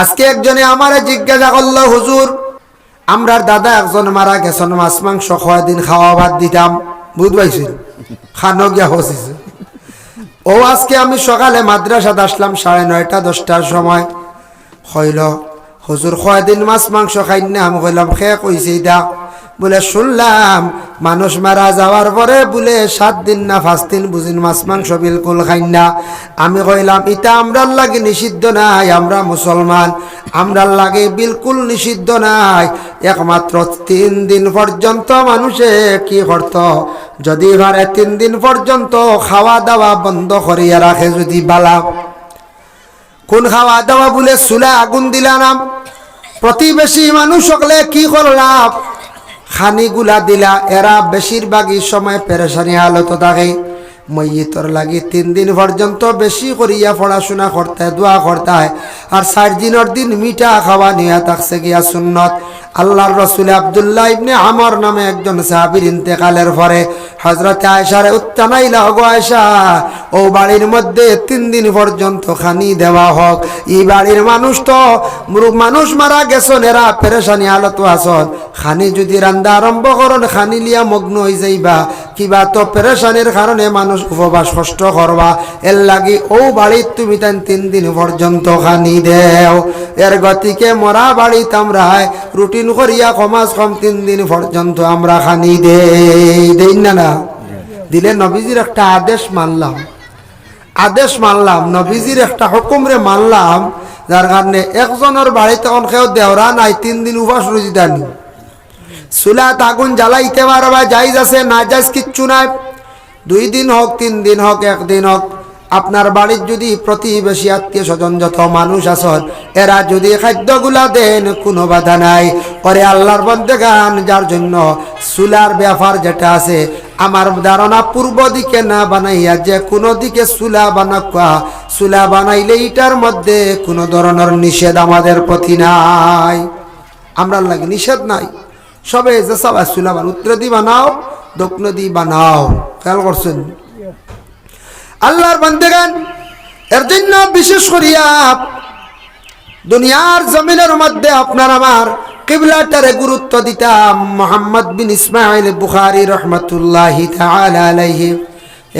আজকে একজনে আমারে জিজ্ঞাসা করল, হুজুর, আমরার দাদা একজন মারা গেছেন, মাছ, মাংস খাওয়া দিন খাওয়া ভাত দিতাম। বুঝ পাইছিল খানো গিয়া হসিস ও আজকে আমি সকালে মাদ্রাসাত আসলাম, সাড়ে নয়টা, দশটার সময়। হইল হুজুর, কয়দিন মাছ, মাংস খাই না? আমি কইলাম খেয়ে কইছি দা বলে শুনলাম, মানুষ মারা যাওয়ার পরে বলে সাত দিন না পাঁচ দিন বুঝিন মাছ, মাংস বিলকুল খাই না। আমি কইলাম, এটা আমরার লাগে নিষিদ্ধ নাই, আমরা মুসলমান। আমরার লাগে বিলকুল নিষিদ্ধ নাই। একমাত্র তিন দিন পর্যন্ত মানুষে কি করত? যদি এবারে তিন দিন পর্যন্ত খাওয়া দাওয়া বন্ধ করিয়া রাখে যদি বালা। কোন খাওয়া দাওয়া বলে চুলে আগুন দিলাম। প্রতিবেশী মানুষ সকলে কি করলাম? খানিগুলা দিলা, এরা বেশিরভাগই সময় পেরেশানি হালত থাকে। মইতর লাগি তিন দিন পর্যন্ত বেশি করিয়া পড়াশোনা করতে, দোয়া করতে হয়। আর চার দিনের দিন মিঠা খাওয়া নিয়ে থাকছে গিয়া সুন্নত। আল্লাহর রসুল আবদুল্লাহ ইবনে আমর নামে একজন সাহাবির ইন্তেকালের পরে হজরত আয়সারে উত্তানাইলা গো আয়সা ও বাড়ির মধ্যে তিন দিন পর্যন্ত খানি দেওয়া হোক। এই বাড়ির মানুষ তো মানুষ মারা গেছন, এরা পেরেশানি হালত আসন খানি যদি রান্দা আরম্ভ করন, খানি লিয়া মগ্ন হয়ে যাইবা। কিবা তো পেরেশানির কারণে মানুষ উপবাস কষ্ট করবা। এর লাগি ও বাড়ির তুমি তাই তিন দিন পর্যন্ত খানি দেও। এর গতিকে মরা বাড়িতে আমরা রুটিন করিয়া কমাস কম তিন দিন পর্যন্ত আমরা খানি দেই। দেই না না? দিলে নবীজির একটা আদেশ মানলাম। আদেশ মানলাম, নবীজির একটা হুকুমরে মানলাম, যার কারণে একজনের বাড়িতে তখন কেউ দেওরা নাই, তিন দিন উপাস রুজি দানি চুলাত আগুন জ্বালাইতে পারবা, যাইজ আছে, না যাইজ কিচ্ছু নাই। দুই দিন হোক, তিন দিন হোক, একদিন হোক, আপনার বাড়ির যদি প্রতিবেশী আত্মীয় স্বজন যত মানুষ আসন এরা যদি খাদ্যগুলা দেন, কোনো বাধা নাই। পরে আল্লাহর বন্ধে গান যার জন্য চুলার ব্যাপার যেটা আছে আমার ধারণা পূর্ব দিকে না বানাইয়া যে কোনো দিকে চুলা বানাকা চুলা বানাইলে এটার মধ্যে কোনো ধরনের নিষেধ আমাদের প্রতি নাই। আমরা লাগে নিষেধ নাই। সবে যে সব চুলা বান উত্তর দি বানাও, দক্ষিণ দি বানাও। খেয়াল করছেন? আল্লাহর বান্দেগান, এর জন্য বিশেষ করিয়া দুনিয়ার জমিনের মধ্যে আপনার আমার কিবলাটারে গুরুত্ব দিতাম মোহাম্মদ বিন ইসমাইল বুখারি রহমতুল্লাহি আলাইহি।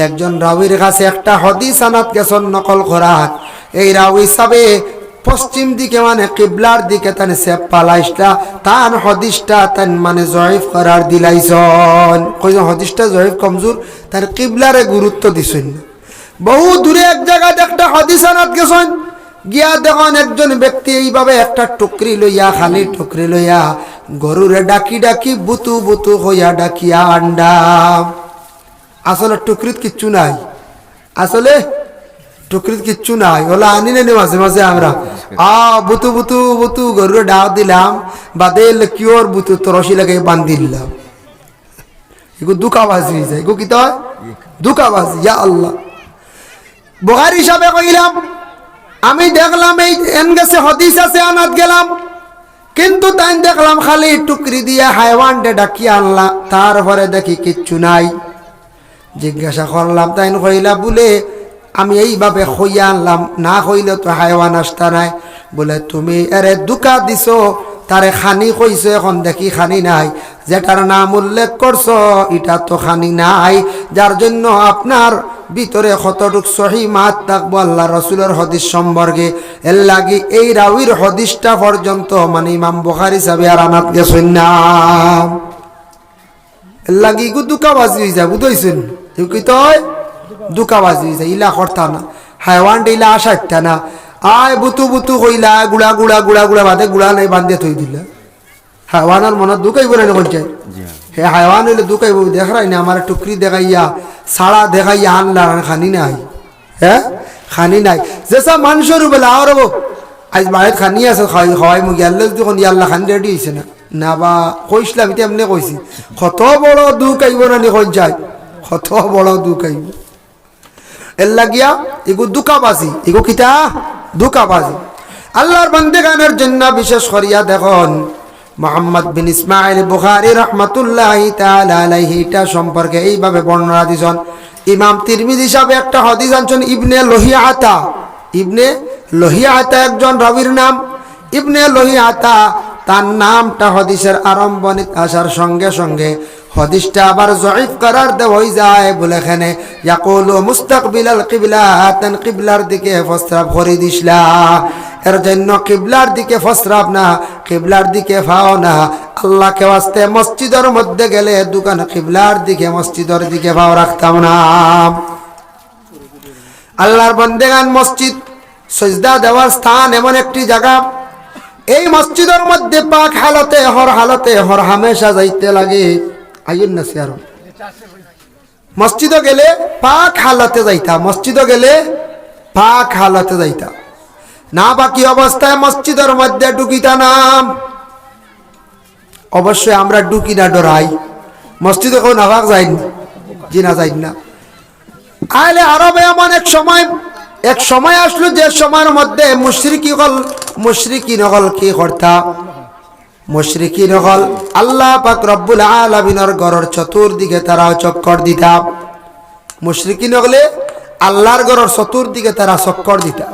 একজন রাউির কাছে একটা হদিস আনাত গেছন নকল করাত এই রাউি সাবে পশ্চিম দিকে মানে কিবলার দিকে তান সে পালাইসটা তান হদিসটা তান মানে জয়ীফ করার দিলাইছন কইজন হদিসটা জয়ীফ কমজোর, তার কিবলারে গুরুত্ব দিছেন বহু দূরে এক জায়গায় একটা হদিস আনাত গেছেন গিয়া দেখুন একজন ব্যক্তি এইভাবে একটা টুকরি লইয়া, খালি টুকরি লইয়া গরুরে ডাকি ডাকি বুতু বুতু হইয়া ডাকিয়া আন্ডা। আসলে টুকরিত কিচ্ছু নাই। আসলে টুকরিত কিচ্ছু নাই। ওলা আনি নেনি মাঝে মাঝে আমরা। আ, বুতু বুতু বুতু গরুরে ডাক দিলাম বাদে কিওর বুতু তরসি লাগে বান্ধি দিলাম এগো দুকাবাজি যায় এগো কি তো দুকাবাজি। ইয়া আল্লাহ। বহার হিসাবে কইলাম আমি দেখলাম এই এন গেছে, হদিস আছে, আনাত গেলাম। কিন্তু তাই দেখলাম খালি টুকরি দিয়ে হাইওয়ানটে ডাকিয়ে আনলাম তারপরে দেখি কিচ্ছু নাই। জিজ্ঞাসা করলাম, তাই কইলা, বলে, আমি এইভাবে খইয়া আনলাম। না হইলে তো হাইওয়ান আসতা নাই। বলে, তুমি এরে দুকা দিছো, তারে খানি কইছো, এখন দেখি খানি নাই। যেটার নাম উল্লেখ করছ, এটা তো খানি নাই। যার জন্য আপনার ভিতরে কতটুক সহি মাত থাকব আল্লাহ রসুলের হদিস সম্পর্কে। এর লাগি এই রাউির হদিসটা পর্যন্ত মানে ইমাম বখার হিসাবে আর আনাত গেছেন না। এর লাগি গু দুকাবাজি হয়ে যায় বুঝতেছেন কি তয় দুকাবাজি হয়ে যায় ইলা করতা না। হাইওয়ান ইলা আসাইতা না। আয় বুতু বুতু কইলা, গুড়া গুড়া গুড়া গুড়া বাদে গুড়া নাই বান্ধে থই দিলা। হাইওয়ানের মনত দুকাইব না কোন চাই। হে হাইওয়ান হইলে দুকাইব দেখাই না, আমার টুকরি দেখাইয়া, সাড়া দেখাইয়া আনলা খানি নাই। হ্যাঁ খানি নাই। যেসা মানুষের বেলা আর আজ বাড়িত খানি আছে খাই খাওয়াই মুখ ইয়াল্লে যখন ইয়াল্লা খানি রেডি হয়েছে না। না বা কইসলাম এটা এমনি কইছি। কত বড় দুঃখ আইব না নি কই যায়, কত বড় দুঃখ আইব এর লাগিয়া এগো দুকাবাজি এগো কিতা? দুকাবাজি। আল্লাহর বান্দেগানের জন্য বিশেষ করিয়া দেখুন মোহাম্মদ বিন ইসমাইল বুখারি রহমতুল্লাহ আলাইহি এটা সম্পর্কে এইভাবে বর্ণনা দিয়েছেন। ইমাম তিরমিজ হিসাবে একটা হদিস আনছেন, ইবনে লোহিয়া আতা ইবনে লোহিয়া আতা একজন রবির নাম। ইবনে লোহিয়াতা তার নামটা হদিসের আরম্ভনিত আসার সঙ্গে সঙ্গে হদিসটা আবার জয়ীফ করার দে হয়ে যায় বলে এখানে ইয়াকুলু মুস্তাকবিলাল কিবলা তেন কিবলার দিকে প্রস্রাব করে দিসলা। এর জন্য কিবলার দিকে প্রস্রাব না, কিবলার দিকে ফাও না। আল্লাহকে ওয়াস্তে মসজিদের মধ্যে গেলে দোকান কিবলার দিকে, মসজিদের দিকে ফাও রাখতাম না। আল্লাহর বন্দেগান মসজিদ, সজদা দেওয়ার স্থান এমন একটি জায়গা এই মসজিদের মধ্যে পাক হালতে, হর হালাতে, হর হামেশা যাইতে লাগে। আইন না সে আরও। মসজিদে গেলে পাক হালতে যাইতা, মসজিদে গেলে পাক হালাতে যাইতা। না বাকি অবস্থায় মসজিদের মধ্যে ঢুকিতা নাম। অবশ্যই আমরা ডুকি না, ডরাই। মসজিদে কেউ নাভাগ যাই জি না যাই না। আলে আরবে এমন এক সময় এক সময় আসলো যে সময়ের মধ্যে মুশরিকি হল, মুশরিকি নকল কি করতা? মুশরিকি নকল আল্লাহ পাক রব্বুল আলামিনের ঘরের চতুর্দিকে তারা চক্কর দিতা। মুশরিকি নকলে আল্লাহর ঘরের চতুর্দিকে তারা চক্কর দিতা।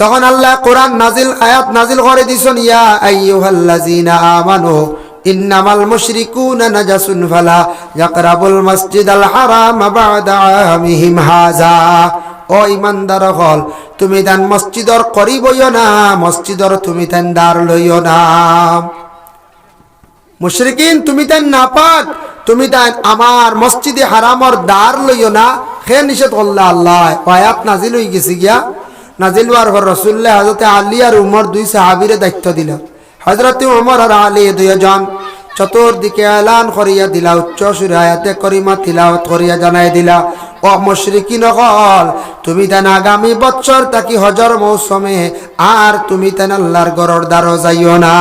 তখন আল্লাহ কোরআন নাজিল, আয়াত নাজিল করে দিছেন, ইয়া আইয়ুহাল্লাযীনা আমানু ইন্নামাল মুশরিকুনা নাজাসুন ফালা ইয়াকরাবুল মাসজিদাল হারাম বা'দা আমিহিম হাযা ও ইমানদার হল, তুমি তান মসজিদর করিবইও না, মসজিদর তুমি তান দার লইও না। মুশরিকিন, তুমি তান নাপাক, তুমি তান আমার মসজিদে হারামর দার লইও না। হে নিষেধ করল্লা আল্লাহ, ও আয়াত নাজিল হয়ে গেছে গিয়া। নাজিল হওয়ার পর রসুল্লাহ হজরতে আলী আর উমর দুই সাহাবিরে দায়িত্ব দিল। হজরতে উমর আর আলী দুইজন চতুর্দিকে এলান করিয়া দিলা, উচ্চ সুরে আয়াতে করিমা তিলাওয়াত করিয়া জানাই দিলা, ও মুশরিকি নকল তুমি তেন আগামী বছর তাকি হজর মৌসুমে, আর তুমি তেন আল্লাহর গরর দ্বারো যাইও না।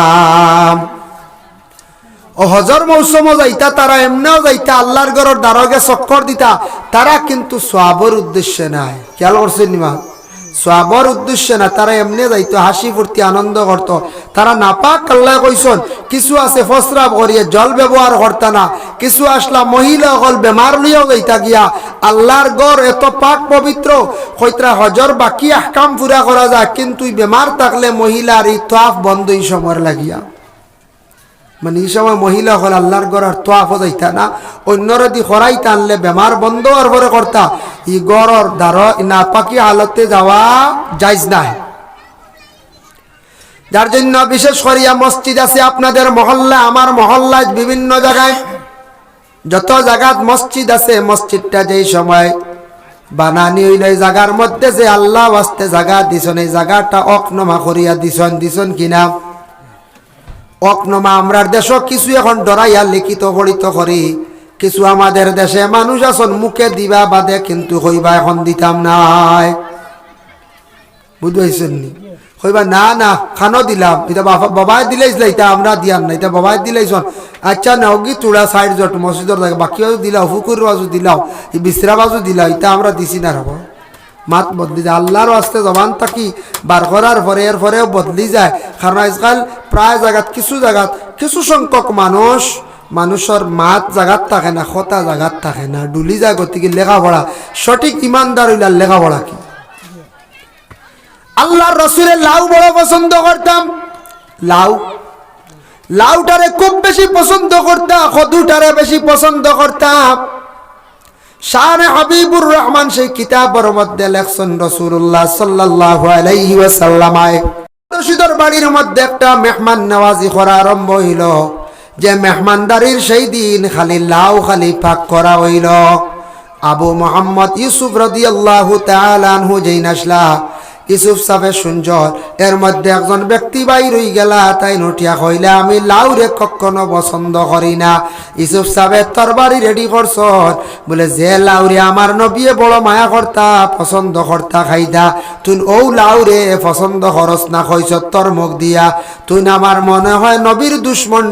ও হজর মৌসুম যাইতা, তারা এমনিও যাইতা, আল্লাহর গরর দ্বারগে চক্কর দিতা, তারা কিন্তু সোয়াবর উদ্দেশ্যে নাই। খেয়াল করছেন নিমা সোয়াবর উদ্দেশ্যে না, তারা এমনি যাইতো, হাসি ফুর্তি, আনন্দ করত। তারা নাপাক, আল্লাহ কইসন, কিছু আছে ফসরাব করিয়ে, জল ব্যবহার করতা না। কিছু আসলা, মহিলা হল বেমার লইয়াও যাইতা গিয়া, আল্লাহর গড় এত পাক পবিত্র, কইত্রা হজর বাকি আহকাম পুরা করা যায়, কিন্তু বেমার থাকলে মহিলার এই বন্ধই সময় লাগিয়া। মানে এই সময় মহিলা হল আল্লাহর গড়ার তোয়াফ যাইতা না। অন্যরা দি খরাই টানলে বেমার বন্ধ আর পরে করতা। ই গড়র দ্বার না পাকি হালতে যাওয়া যাইজ নাই। যার জন্য বিশেষ করিয়া মসজিদ আছে আপনাদের মহল্লা, আমার মহল্লায় বিভিন্ন জায়গায় যত জায়গাত মসজিদ আছে, মসজিদটা যেই সময় বানানি হইল জায়গার মধ্যে যে আল্লাহ আসতে জায়গা দিছন, এই জায়গাটা অকনমা করিয়া দিছন দিছন কিনা? অকনমা আমরার দেশ কিছু এখন ডরাইয়া লিখিত পড়িত করি। কিছু আমাদের দেশে মানুষ আছেন, মুখে দিবা বাদে কিন্তু হইবা এখন দিতাম নাই। বুঝবাইছেন নি? হইবা না না, খানো দিলাম। এটা বাবা বাবাই দিলাইছিল এটা আমরা দিয়াম না। এটা বাবাই দিলাইছন। আচ্ছা কি তুড়া সাইড জট মসজিদর থাকে বাকি দিলাও ফুকুর বাজু দিলাও বিশ্রা বাজু দিলাও এটা আমরা দিছি না রব মাত বদলি যায়। আল্লাহর আসতে জবান থাকি, বার করার পরে এর পরেও বদলি যায়। কারণ আজকাল প্রায় জায়গাত কিছু জায়গাত কিছু সংখ্যক মানুষ, মানুষের মাত জাগাত থাকে না খতা জাগাত থাকে না, ডুলি যায় গতিকে লেখাপড়া। সঠিক ইমানদার হইলার লেখাপড়া কি? আল্লাহর রসুলের লাউ বড় পছন্দ করতাম। লাউ? লাউটারে খুব বেশি পছন্দ করতাম কদুটারে বেশি পছন্দ করতাম। শানে হাবিবুর রহমান সেই কিতাবের মধ্যে লেখছেন রসুল্লাহ সাল্লাই বাড়ির মধ্যে একটা মেহমান নওয়াজি করা আরম্ভ হইল। যে মেহমানদারির সেই দিন খালি লাউ খালি পাক করা হইল। আবু মোহাম্মদ ইউসুফ রদি আল্লাহ আনহু যেই ইউসুফ সাহেব সুঞ্জর এর মধ্যে একজন ব্যক্তি বাই রই গেলা, তাই নটিয়া কইলে, আমি লাউরে কখনো পছন্দ করি না। ইউসুফ সাহেব তরবারি রেডি করছ বলে, যে লাউরে আমার নবিয়ে বড় মায়া কর্তা পছন্দ কর্তা খাইদা, তুই ও লাউরে পছন্দ খরচ না কইস তোর মুখ দিয়া। তুই আমার মনে হয় নবীর দুশ্মন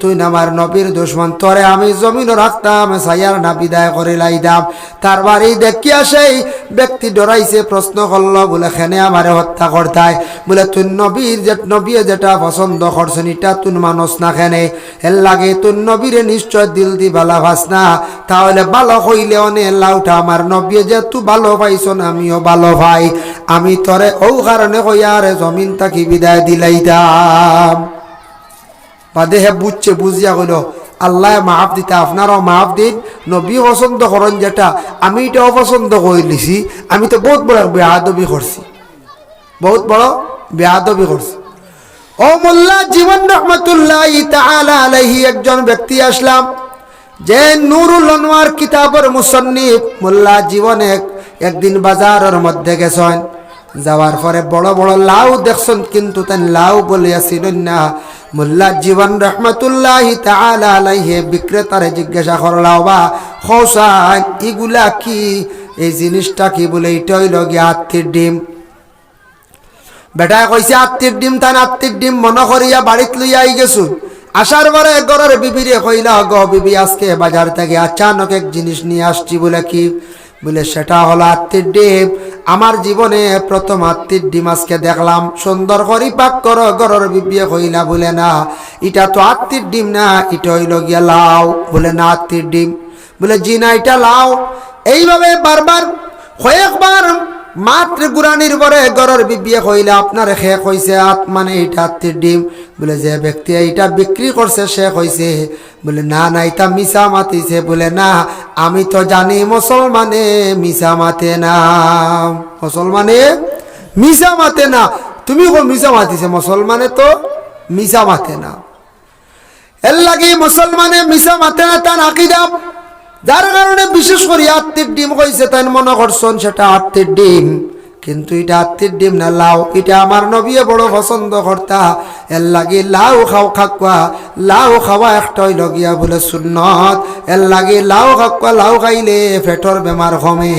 তুই না আমার নবীর দুশ্মন, তোরে আমি জমিনও রাখতাম সাইয়ার না বিদায় করে লাইদাম তার বাড়ি দেখিয়া সেই ব্যক্তি ডরাইছে, প্রশ্ন করল, বলে, খেনে আমারে হত্যা করতায়? বলে, তুই নবীর যে নবী যেটা পছন্দ করছেন, এটা তুই মানুষ না খেনে। এর লাগে তুই নবীরে নিশ্চয় দিল দি ভালা ভাস না। তাহলে ভালো হইলে অনে লাউটা আমার নবী যে, তু ভালো পাইছন, আমিও ভালো ভাই। আমি তরে ও কারণে কইয়ারে জমিন তাকি বিদায় দিলাইতাম। বাদে হে বুঝছে, বুঝিয়া কইল আল্লাহ মাফ দিতে আপনারাও মাফ দিন। নবী পছন্দ করেন যেটা, আমি এটা অপছন্দ করে লিছি আমি তো বহুত বড় বেহাদবি করছি। বহুত বড় বেহাদবি করছি। ও মোল্লা, জীবন রহমতুল্লাহ একজন ব্যক্তি আসলাম, যে নুরুল কিতাবের মুসন্নিফ। মোল্লা জীবনে একদিন বাজারের মধ্যে গেছেন। যাওয়ার পরে বড় বড় লাউ দেখছেন, কিন্তু তেন লাউ বলিয়াছিলেন না। মোল্লা জীবন রহমতুল্লাহ আলাইহি, বিক্রেতারে জিজ্ঞাসা করলাও বা হোসান এগুলা কি? এই জিনিসটা কি বলে? এটা হইল গিয়া আত্মীর ডিম। বেটায় কইছে, আত্মীর ডিম তান, আত্মীর ডিম মনে করিয়া বাড়িত লইয়া আই গেছু। আসার পরে ঘরের বিবিরে কইলা গ বিবি, আজকে বাজার থেকে আচানক এক জিনিস নিয়ে আসছি বলে কি? বলে, সেটা হলো আত্মীর ডিম। আমার জীবনে প্রথম আত্মীর ডিম আজকে দেখলাম। সুন্দর করি পাক করো ঘরের বিবিয়ে কইলা বলে, না, এটা তো আত্মীর ডিম না, এটা হইল গিয়া লাও বলে, না, আত্মীর ডিম। বলে, জি না, এটা লাও এইভাবে বারবার কয়েকবার মাত্র গুরানির পরে গরর বিবিয়ে কইলে আপনার খে কইছে আত মানে এটা আত্মীর ডিম। বলে যে ব্যক্তি এইটা বিক্রি করছে, সে কইছে, বলে, না না এটা মিশা মাতিছে। বলে, না, আমি তো জানি মুসলমানে মিশা মাতে না। মুসলমানে মিশা মাতে না। তুমি কো মিশা মাতিছে, মুসলমানে তো মিশা মাতে না। এর লাগে মুসলমানে মিশা মাতে না, তার আকিদাম যার কারণে বিশেষ করে আত্মীর ডিম কইছে তাই মনে করছেন সেটা আত্মীর ডিম। কিন্তু এটা আত্মীর ডিম না, লাউ। এটা আমার নবিয়ে বড় পছন্দ করতা। এর লাগে লাউ খাও খাকুয়া। লাউ খাওয়া একটা হইল গিয়া বলে সুন্নত। এর লাগে লাউ খাকুয়া, লাউ খাইলে পেটর বেমার কমে।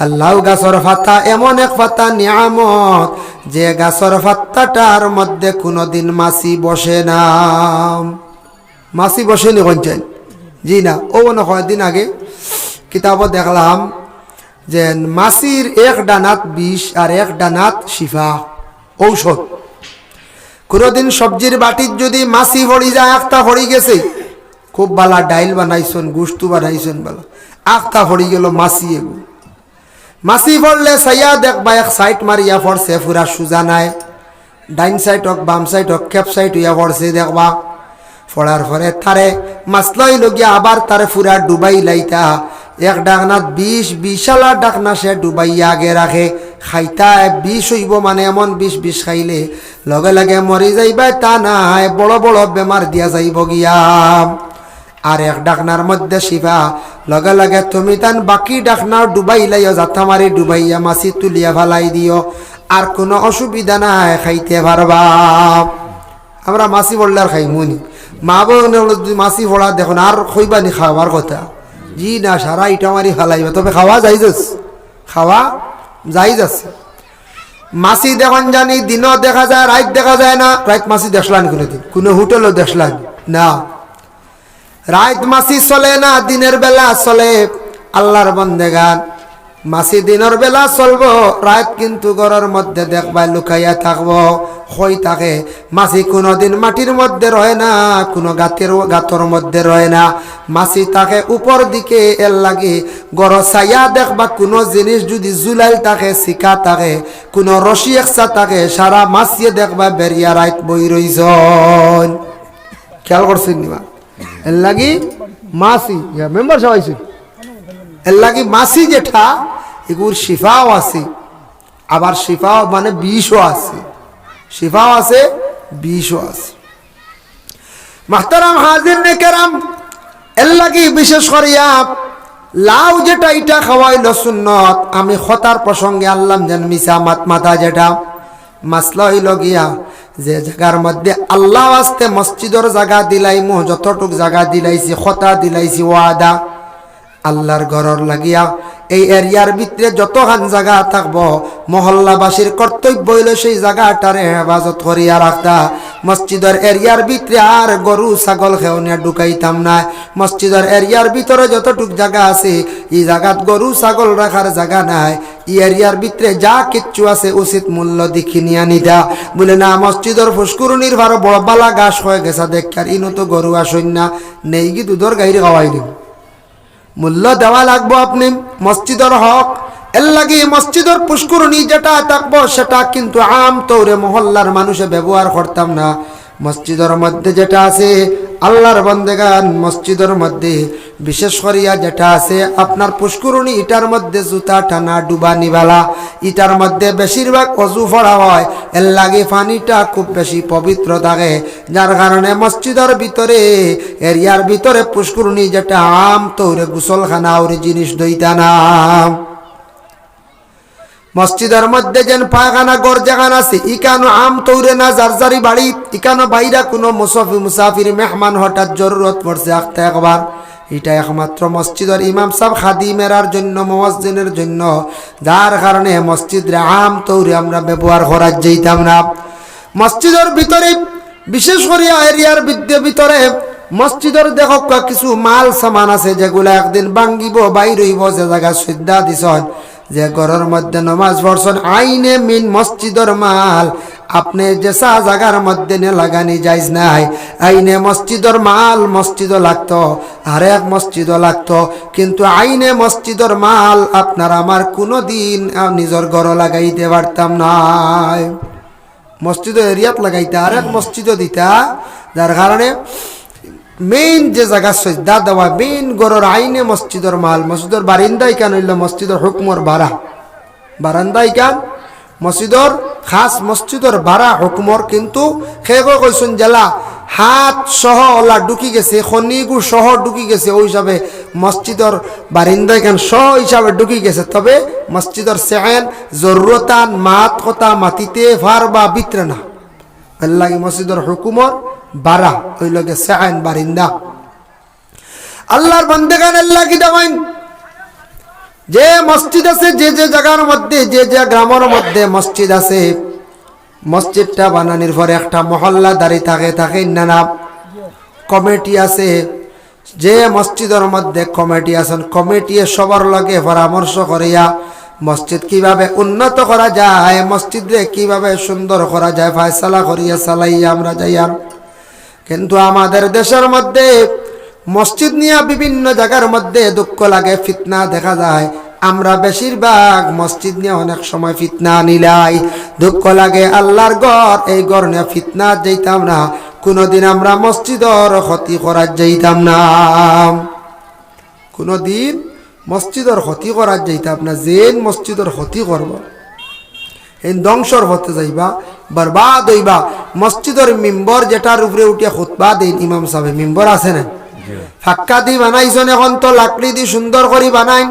আর লাউ গাছর ফাতা এমন এক ফাতা নিয়ামত, যে গাছর ফাত্তাটার মধ্যে কোনোদিন মাছি বসে না। মাছি বসেনি কঞ্চাইন জি না ও মনে কয়েকদিন আগে কিতাবত দেখলাম যে মাছির এক ডানাত বিষ আর এক ডানাত শিফা। ঔষধ। কোনোদিন সবজির বাটির যদি মাছি ভরি যায়, আখতা ভরি গেছে। খুব বালা ডাইল বানাইছন, গুস্তু বানাইছন বালা। আখতা ভরি গেল মাছি এগু। মাছি পড়লে সাইয়া দেখবা এক সাইড মারিয়া পড়ছে পুরা সুজা নাই। ডাইন সাইড হোক, বাম সাইড হোক, খেপ সাইড হইয়া পড়ছে দেখবা ফড়ার পরে তারে মাছলাই লগিয়া আবার তারে ফুরা ডুবাই লাইতা। এক ডাকনাত বিষ বিশালা ডাকনা সে ডুবাইয়া আগে রাখে। খাইতা বিষ হইব মানে এমন বিষ বিষ খাইলে। লগে লগে মরি যাইবা তা নাই, বড় বড় বেমার দিয়া যাইব গিয়া। আর এক ডাকনার মধ্যে শিবা, লগে লগে তুমি তান বাকি ডাকনাও ডুবাই লাইও জাথা মারি ডুবাইয়া মাছি তুলিয়া ফালাই দিও আর কোনো অসুবিধা নাই, খাইতে পারবা আমরা মাছি পড়লে আর খাইমুনি। মা বোন মাছি পড়া দেখুন আর খইবানি খাওয়ার কথা। জি না, সারা ইটা মারি ফালাইবা। তবে খাওয়া যাই যাস খাওয়া যাই যাচ্ছে মাছি দেখুন জানি, দিনও দেখা যায় রাত দেখা যায় না। রাত মাছি দেখলান কোনোদিন। কোনো হোটেলও দেখলান। না। রাত মাছি চলে না, দিনের বেলা চলে। আল্লাহর বন্দেগান। মাছি দিনের বেলা চলব, রাত কিন্তু ঘরের মধ্যে দেখবা লুকাইয়া থাকব। হই থাকে মাছি কোনোদিন মাটির মধ্যে রয় না, কোনো গাতের, গাতর মধ্যে রয় না। মাছি তাকে উপর দিকে, এর লাগে গড় ছাইয়া দেখবা কোনো জিনিস যদি জুলাইল থাকে, শিকা থাকে, কোনো রশি একসা থাকে, সারা মাছিয়ে দেখবা বেরিয়া রাত বই রইছন। খেয়াল করছেন নিবা এর লাগি মাছি মেম্বার সবাইছে এর লাগি মাছি যেটা, এগুর শিফাও আছে। আবার শিফাও মানে বিষও আছে। শিফাও আছে, বিষও আছে। মাহতারাম হাজির নে কেরাম এর লাগি বিশেষ করিয়া, লাউ যেটা এটা খাওয়াইল সুন্নত, আমি খতার প্রসঙ্গে আল্লাহ যেন মিসা মাত মাথা যেটা। মাসলা হইল গিয়া, যে জায়গার মধ্যে আল্লাহ আসতে মসজিদর জায়গা দিলাই মো যতটুক জায়গা দিলাইছি, খতা দিলাইছি, ওয়াদা। আল্লাহর ঘরর লাগিয়া এই এরিয়ার ভিতরে যতখান জায়গা থাকব, মহল্লাবাসীর কর্তব্য হইল সেই জায়গাটারে হেফাজত করিয়া রাখতা। মসজিদের এরিয়ার ভিতরে আর গরু, ছাগল, খেউনিয়া ঢুকাইতাম না। মসজিদের এরিয়ার ভিতরে যতটুক জায়গা আছে, এই জায়গাত গরু, ছাগল রাখার জায়গা নাই। ই এরিয়ার ভিতরে যা কিচ্ছু আছে উচিত মূল্য দেখি নিয়া নিতা বলে, না, মসজিদের ফুসকুরুনির ভারো বড় বালা গাছ হয়ে গেছে দেখ, আর ইনো তো গরু আসইন না নেই কি দুধর গাইরে খাওয়াই দিব। মূল্য দেওয়া লাগবো আপনি, মসজিদর হক। এর লাগে মসজিদর পুষ্করণী যেটা থাকব, সেটা কিন্তু আম তৌরে মহল্লার মানুষে ব্যবহার করতাম না। মসজিদের মধ্যে যেটা আছে, আল্লাহর বন্দেগান মসজিদের মধ্যে। বিশেষ করিয়া যেটা আছে, আপনার পুষ্করণী ইটার মধ্যে জুতা, টানা, ডুবা, নিবালা। ইটার মধ্যে বেশিরভাগ অজু ফড়া হয়, এর লাগে পানিটা খুব বেশি পবিত্র থাকে। যার কারণে মসজিদের ভিতরে, এরিয়ার ভিতরে পুষ্করণী যেটা আম, তৌরে, গুসলখানা, ওর জিনিস দইতা না। মসজিদের মধ্যে যেন পায়খানা গড় জাগান আছে, ইকানো আম তৌরে না, জারজারি বাড়ি, ইকানো বাইরা কোনো মুসাফি, মুসাফির মেহমান হঠাৎ জরুরত পড়ছে আখতে একবার। এটা একমাত্র মসজিদের ইমাম সাহেব খাদিমেরার জন্য মসজিদের জন্য, যার কারণে মসজিদে আম তৌরে আমরা ব্যবহার করার যেতাম না। মসজিদের ভিতরে, বিশেষ করিয়া এরিয়ার বিদ্যে ভিতরে মসজিদের দেখ কিছু মাল সামান আছে, যেগুলো একদিন ভাঙ্গিব, বাইর হইব, যে জায়গা শ্রদ্ধা দিছন যে ঘরের মধ্যে নমাজ পড়ছেন, আইনে মিন মসজিদের মাল। আপনি যে যেসা জায়গার মধ্যে নে লাগানি যাইজ নাই, আইনে মসজিদের মাল মসজিদ লাগতো আর এক মসজিদ লাগতো। কিন্তু আইনে মসজিদের মাল আপনার আমার কোনো দিন নিজের ঘর লাগাইতে পারতাম নাই। মসজিদ এরিয়াত লাগাইতা আর এক মসজিদও দিতা, যার কারণে মেইন যে জায়গা সজ্জা দেওয়া, মেইন গড়ের আইনে মসজিদের মাল, মসজিদের বারিন্দাই কেন হইল মসজিদের হুকমর বাড়া বারান্দাই কেন? মসজিদর খাস মসজিদর বাড়া হুকমর, কিন্তু খেয়ে কইসুন জেলা হাত সহ ওলা ঢুকি গেছে, খনিগু সহ ঢুকি গেছে, ওই হিসাবে মসজিদর বারিন্দাই কেন সহ হিসাবে ঢুকি গেছে? তবে মসজিদর সেহেন, জরুরতান, মাত কথা মাতিতে ফার বা বিত্রে না। লাগে মসজিদর হুকুমর বারা, ওই লগে বারিন্দা। আল্লাহর বন্দেগানের লাগি দেওয়াইন যে মসজিদ আছে, যে যে জায়গার মধ্যে, যে যে গ্রামের মধ্যে মসজিদ আছে, মসজিদটা বানানোর পরে একটা মহল্লা দাঁড়িয়ে থাকে থাকে নানা কমিটি আছে, যে মসজিদের মধ্যে কমিটি আছেন কমিটি সবার লগে পরামর্শ করিয়া মসজিদ কীভাবে উন্নত করা যায় মসজিদে কীভাবে সুন্দর করা যায়, ফায়সালা করিয়া চালাইয়া আমরা যাই আর কিন্তু আমাদের দেশের মধ্যে মসজিদ নিয়ে বিভিন্ন জায়গার মধ্যে দুঃখ লাগে, ফিতনা দেখা যায়। আমরা বেশিরভাগ মসজিদ নিয়ে অনেক সময় ফিতনা নিলাই। দুঃখ লাগে আল্লাহর গড় এই গড় নিয়ে ফিতনা যেতাম না। কোনোদিন আমরা মসজিদর ক্ষতি করার যেতাম না। কোনোদিন মসজিদর ক্ষতি করার যেতাম না। যেন মসজিদর ক্ষতি করব। এই ধ্বংসর হতে যাইবা বরবাদ হইবা। মসজিদের মিম্বর যেটার উপরে উঠিয়া খুতবা দেন ইমাম সাহেব মিম্বর আছে না ফাক্কা দি বানাইছেন এখন তো লাকড়ি দি সুন্দর করে বানাইন।